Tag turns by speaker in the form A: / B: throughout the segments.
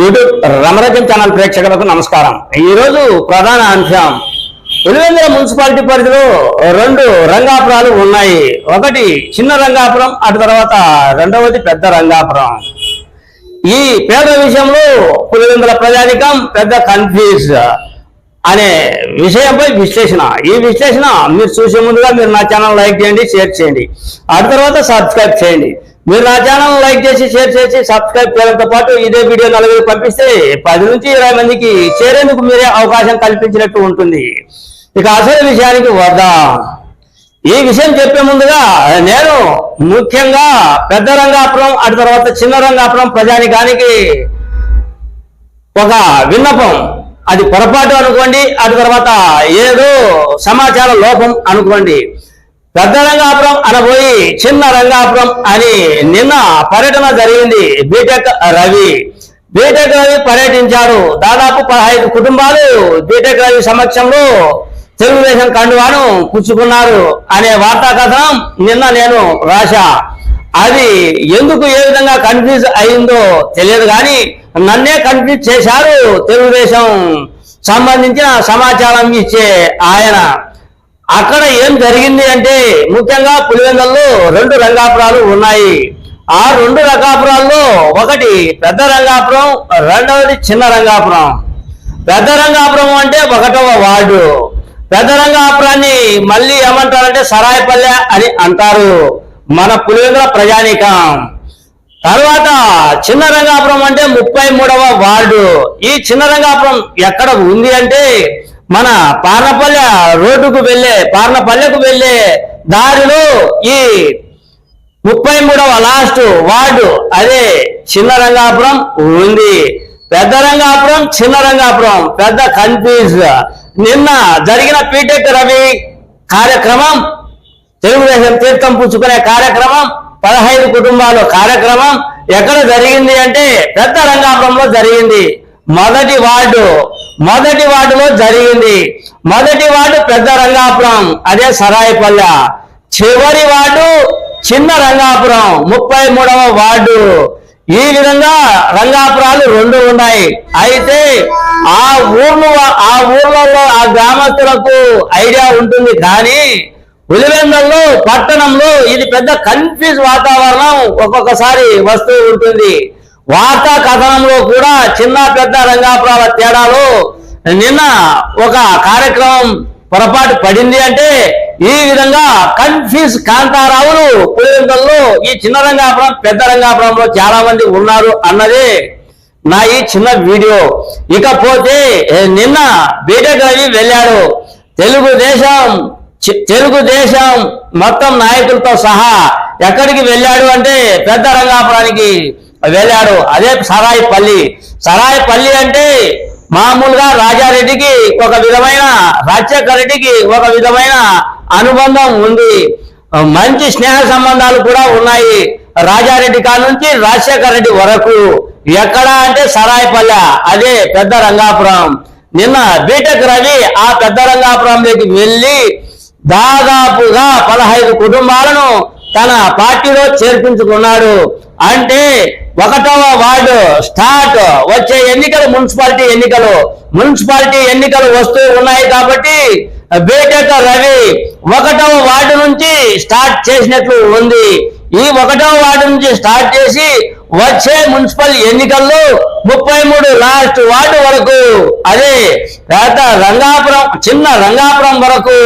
A: YouTube రమరజం channel ప్రేక్షకులకు నమస్కారం. ఈ రోజు ప్రధాన అంశం పులివెందుల మున్సిపాలిటీ పరిధిలో రెండు రంగాపురాలు ఉన్నాయి. ఒకటి చిన్న రంగాపురం అటు తర్వాత రెండవది పెద్ద రంగాపురం. ఈ పేద విషయంలో పులివెందుల ప్రజానికం పెద్ద కన్ఫ్యూజ్ అనే విషయంపై విశ్లేషణ. ఈ విశ్లేషణ మీరు చూసే ముందుగా మీరు నా ఛానల్ లైక్ చేయండి షేర్ చేయండి. ఆ తర్వాత సబ్స్క్రైబ్ చేయండి. మీరు నా ఛానల్ లైక్ చేసి షేర్ చేసి సబ్స్క్రైబ్ చేయడంతో పాటు ఇదే వీడియో నలుగురు పంపిస్తే పది నుంచి ఇరవై మందికి చేరేందుకు మీరే అవకాశం కల్పించినట్టు ఉంటుంది. ఇక అసలు విషయానికి వద్దాం. ఈ విషయం చెప్పే ముందుగా నేను ముఖ్యంగా పెద్ద రంగాపురం అటు తర్వాత చిన్న రంగాపురం ప్రజానికానికి ఒక విన్నపం. అది పొరపాటు అనుకోండి అటు తర్వాత ఏదో సమాచార లోపం అనుకోండి. పెద్ద రంగాపురం అనబోయి చిన్న రంగాపురం అని నిన్న పర్యటన జరిగింది బీటెక్ రవి. బీటెక్ రవి పర్యటించారు. దాదాపు పదహైదు కుటుంబాలు బీటెక్ రవి సమక్షంలో తెలుగుదేశం కండువాను పుచ్చుకున్నారు అనే వార్తా కథనం నిన్న నేను రాశా. అది ఎందుకు ఏ విధంగా కన్ఫ్యూజ్ అయిందో తెలియదు కానీ నన్నే కన్ఫ్యూజ్ చేశారు తెలుగుదేశం సంబంధించిన సమాచారం ఇచ్చే ఆయన. అక్కడ ఏం జరిగింది అంటే ముఖ్యంగా పులివెందల్లో రెండు రంగాపురాలు ఉన్నాయి. ఆ రెండు రంగాపురాల్లో ఒకటి పెద్ద రంగాపురం రెండవది చిన్న రంగాపురం. పెద్ద రంగాపురం అంటే ఒకటవ వార్డు. పెద్ద రంగాపురాన్ని మళ్ళీ ఏమంటారంటే సరాయపల్లె అని అంటారు. మన పులివెందుల ప్రజానీకం. తర్వాత చిన్న రంగాపురం అంటే ముప్పై మూడవ వార్డు. ఈ చిన్న రంగాపురం ఎక్కడ ఉంది అంటే మన పార్నపల్లె రోడ్డుకు వెళ్ళే పార్నపల్లెకు వెళ్ళే దారిలో ఈ ముప్పై మూడవ లాస్ట్ వార్డు అదే చిన్న రంగాపురం ఉంది. పెద్ద రంగాపురం చిన్న రంగాపురం పెద్ద కన్ఫ్యూజ్ నిన్న జరిగిన పీటెక్ రవి కార్యక్రమం తెలుగుదేశం తీర్థం పుచ్చుకునే కార్యక్రమం పదహైదు కుటుంబాల కార్యక్రమం ఎక్కడ జరిగింది అంటే పెద్ద రంగాపురంలో జరిగింది. మొదటి వార్డు మొదటి వార్డులో జరిగింది. మొదటి వార్డు పెద్ద రంగాపురం అదే సరాయిపల్లె. చివరి వార్డు చిన్న రంగాపురం ముప్పై మూడవ వార్డు. ఈ విధంగా రంగాపురాలు రెండు ఉన్నాయి. అయితే ఆ ఊర్లు ఆ ఊర్లలో ఆ గ్రామస్తులకు ఐడియా ఉంటుంది. కానీ ఉలివెందల్లో పట్టణంలో ఇది పెద్ద కన్ఫ్యూజ్ వాతావరణం ఒక్కొక్కసారి వస్తూ ఉంటుంది. వార్తా కథనంలో కూడా చిన్న పెద్ద రంగాపురాల తేడాలో నిన్న ఒక కార్యక్రమం పొరపాటు పడింది అంటే ఈ విధంగా కన్ఫ్యూజ్ కాంతారావులు పులివెందుల్లో ఈ చిన్న రంగాపురం పెద్ద రంగాపురంలో చాలా మంది ఉన్నారు అన్నదే నా ఈ చిన్న వీడియో. ఇకపోతే నిన్న బీటెక్ రవి వెళ్ళాడు. తెలుగుదేశం చి- తెలుగుదేశం మొత్తం నాయకులతో సహా ఎక్కడికి వెళ్ళాడు అంటే పెద్ద రంగాపురానికి వెళ్ళాడు. అదే సరాయిపల్లి. సరాయిపల్లి అంటే మామూలుగా రాజారెడ్డికి ఒక విధమైన రాజశేఖర రెడ్డికి ఒక విధమైన అనుబంధం ఉంది. మంచి స్నేహ సంబంధాలు కూడా ఉన్నాయి రాజారెడ్డి కాడ నుంచి రాజశేఖర రెడ్డి వరకు. ఎక్కడ అంటే సరాయిపల్లె అదే పెద్ద రంగాపురం. నిన్న బీటెక్ రవి ఆ పెద్ద రంగాపురంలోకి వెళ్ళి దాదాపుగా పదహైదు కుటుంబాలను తన పార్టీలో చేర్పించుకున్నాడు. అంటే ఒకటవ వార్డు స్టార్ట్. వచ్చే ఎన్నికలు మున్సిపాలిటీ ఎన్నికలు. మున్సిపాలిటీ ఎన్నికలు వస్తూ ఉన్నాయి కాబట్టి బేటెక్ రవి ఒకటవ వార్డు నుంచి స్టార్ట్ చేసినట్లు ఉంది. ఈ ఒకటవ వార్డు నుంచి స్టార్ట్ చేసి వచ్చే మున్సిపల్ ఎన్నికల్లో ముప్పై మూడు లాస్ట్ వార్డు వరకు అదే పెద్ద రంగాపురం చిన్న రంగాపురం వరకు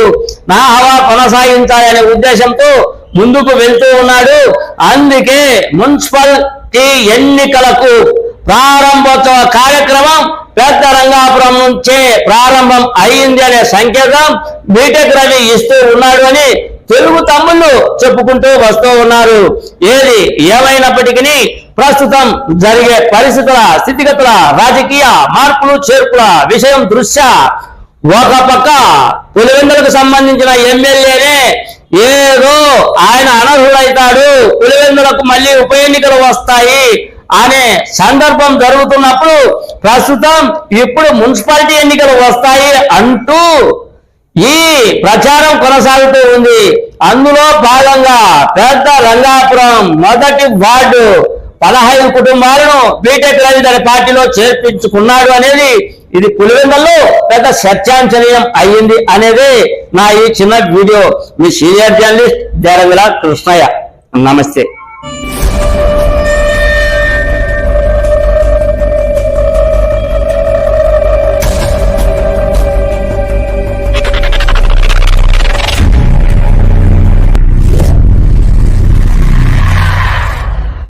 A: నా హవా కొనసాగించాలనే ఉద్దేశంతో ముందుకు వెళ్తూ ఉన్నాడు. అందుకే మున్సిపల్ ఈ ఎన్నికలకు ప్రారంభోత్సవ కార్యక్రమం పెద్ద రంగాపురం నుంచే ప్రారంభం అయింది అనే సంకేతం బీటెక్ రవి ఇస్తూ ఉన్నాడు అని తెలుగు తమ్ముళ్ళు చెప్పుకుంటూ వస్తూ ఉన్నారు. ఏది ఏమైనప్పటికీ ప్రస్తుతం జరిగే పరిస్థితుల స్థితిగతుల రాజకీయ మార్పులు చేర్పుల విషయం దృష్ట్యా ఒక పక్క పులివెందులకు సంబంధించిన ఎమ్మెల్యేనే ఏదో ఆయన అనర్హుడైతాడు. పులివెందులకు మళ్ళీ ఉప ఎన్నికలు వస్తాయి అనే సందర్భం జరుగుతున్నప్పుడు ప్రస్తుతం ఇప్పుడు మున్సిపాలిటీ ఎన్నికలు వస్తాయి అంటూ ఈ ప్రచారం కొనసాగుతూ ఉంది. అందులో భాగంగా పెద్ద రంగాపురం మొదటి వార్డు పదహైదు కుటుంబాలను బీటెక్ రవి తన పార్టీలో చేర్పించుకున్నాడు అనేది ఇది పులివెందల్లో పెద్ద చర్చాంచనీయం అయ్యింది అనేది నా ఈ చిన్న వీడియో. మీ సీనియర్ జర్నలిస్ట్ దేరవిల కృష్ణయ్య. నమస్తే.